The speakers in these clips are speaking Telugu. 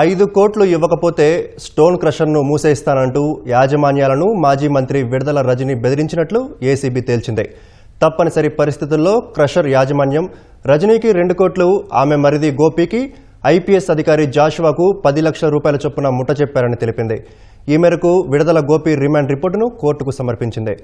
ఐదు కోట్లు ఇవ్వకపోతే స్టోన్ క్రషర్ను మూసేస్తానంటూ యాజమాన్యాలను మాజీ మంత్రి విడుదల రజని బెదిరించినట్లు ఏసీబీ తేల్చింది. తప్పనిసరి పరిస్థితుల్లో క్రషర్ యాజమాన్యం రజనీకి రెండు కోట్లు ఆమె మరిది గోపికి ఐపీఎస్ అధికారి జాషువాకు పది లక్షల రూపాయల చొప్పున ముట్ట చెప్పారని తెలిపింది. ఈ మేరకు విడుదల గోపి రిమాండ్ రిపోర్టును కోర్టుకు సమర్పించింది.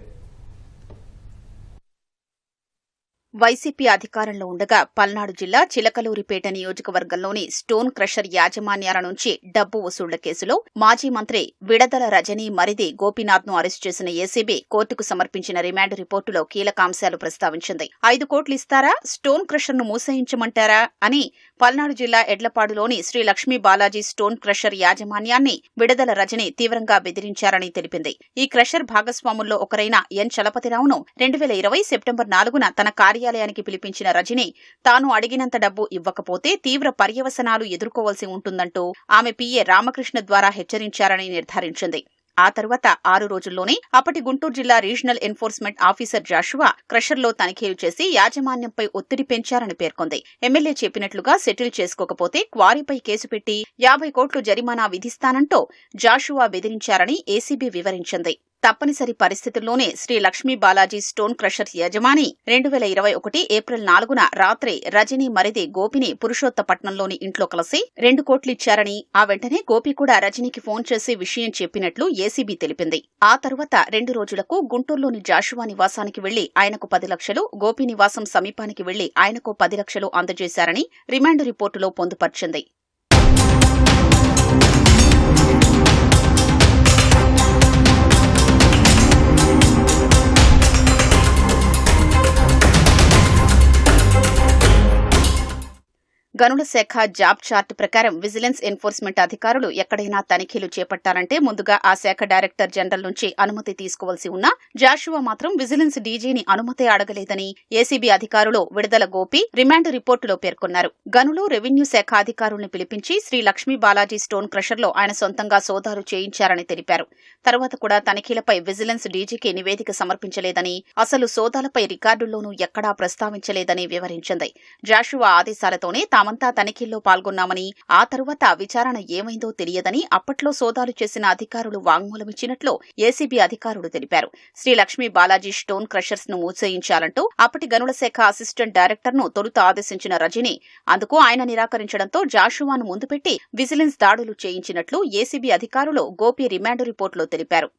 వైసీపీ అధికారంలో ఉండగా పల్నాడు జిల్లా చిలకలూరిపేట నియోజకవర్గంలోని స్టోన్ క్రషర్ యాజమాన్యాల నుంచి డబ్బు వసూళ్ళ కేసులో మాజీ మంత్రి విడదల రజనీ మరిది గోపీనాథ్ను అరెస్టు చేసిన ఏసీబీ కోర్టుకు సమర్పించిన రిమాండ్ రిపోర్టులో కీలక అంశాలు ప్రస్తావించింది. ఐదు కోట్లు ఇస్తారా? స్టోన్ క్రషర్ను మూసేయించమంటారా? అని పల్నాడు జిల్లా ఎడ్లపాడులోని శ్రీ లక్ష్మీ బాలాజీ స్టోన్ క్రషర్ యాజమాన్యాన్ని విడదల రజని తీవ్రంగా బెదిరించారని తెలిపింది. ఈ క్రషర్ భాగస్వాముల్లో ఒకరైన ఎన్ చలపతిరావును రెండు వేల ఇరవై సెప్టెంబర్ నాలుగున తన కార్యాలయానికి పిలిపించిన రజని తాను అడిగినంత డబ్బు ఇవ్వకపోతే తీవ్ర పర్యవసనాలు ఎదుర్కోవాల్సి ఉంటుందంటూ ఆమె పిఏ రామకృష్ణ ద్వారా హెచ్చరించారని నిర్ధారించింది. ఆ తర్వాత ఆరు రోజుల్లోనే అప్పటి గుంటూరు జిల్లా రీజనల్ ఎన్ఫోర్స్మెంట్ ఆఫీసర్ జాషువా క్రషర్లో తనిఖీలు చేసి యాజమాన్యంపై ఒత్తిడి పెంచారని పేర్కొంది. ఎమ్మెల్యే చెప్పినట్లుగా సెటిల్ చేసుకోకపోతే క్వారీపై కేసు పెట్టి యాభై కోట్లు జరిమానా విధిస్తానంటూ జాషువా బెదిరించారని ఏసీబీ వివరించింది. తప్పనిసరి పరిస్థితుల్లోనే శ్రీ లక్ష్మీ బాలాజీ స్టోన్ క్రషర్ యజమాని రెండు వేల ఇరవై ఒకటి ఏప్రిల్ నాలుగున రాత్రి రజనీ మరిది గోపిని పురుషోత్తపట్నంలోని ఇంట్లో కలిసి రెండు కోట్లిచ్చారని ఆ వెంటనే గోపి కూడా రజనీకి ఫోన్ చేసి విషయం చెప్పినట్లు ఏసీబీ తెలిపింది. ఆ తర్వాత రెండు రోజులకు గుంటూరులోని జాషువా నివాసానికి వెళ్ళి ఆయనకు పది లక్షలు గోపి నివాసం సమీపానికి వెళ్ళి ఆయనకు పది లక్షలు అందజేశారని రిమాండ్ రిపోర్టులో పొందుపర్చింది. గనుల శాఖ జాబ్ చార్ట్ ప్రకారం విజిలెన్స్ ఎన్ఫోర్స్మెంట్ అధికారులు ఎక్కడైనా తనిఖీలు చేపట్టాలంటే ముందుగా ఆ శాఖ డైరెక్టర్ జనరల్ నుంచి అనుమతి తీసుకోవాల్సి ఉన్నా జాషువా మాత్రం విజిలెన్స్ డీజీని అనుమతి అడగలేదని ఏసీబీ అధికారులు విడుదల గోపి రిమాండ్ రిపోర్టులో పేర్కొన్నారు. గనులు రెవెన్యూ శాఖ అధికారుల్ని పిలిపించి శ్రీ లక్ష్మీ బాలాజీ స్టోన్ క్రషర్లో ఆయన సొంతంగా సోదాలు చేయించారని తెలిపారు. తర్వాత కూడా తనిఖీలపై విజిలెన్స్ డీజీకి నివేదిక సమర్పించలేదని అసలు సోదాలపై రికార్డుల్లోనూ ఎక్కడా ప్రస్తావించలేదని వివరించింది. జాషువా ఆదేశాలతోనే తామంతా తనిఖీల్లో పాల్గొన్నామని ఆ తరువాత విచారణ ఏమైందో తెలియదని అప్పట్లో సోదాలు చేసిన అధికారులు వాంగ్మూలమిచ్చినట్లు ఏసీబీ అధికారులు తెలిపారు. శ్రీ లక్ష్మీ బాలాజీ స్టోన్ క్రషర్స్ను మూసేయించాలంటూ అప్పటి గనుల శాఖ అసిస్టెంట్ డైరెక్టర్ను తొలుత ఆదేశించిన రజని అందుకు ఆయన నిరాకరించడంతో జాషువాను ముందు పెట్టి విజిలెన్స్ దాడులు చేయించినట్లు ఏసీబీ అధికారులు గోపి రిమాండ్ రిపోర్టులో తెలిపారు.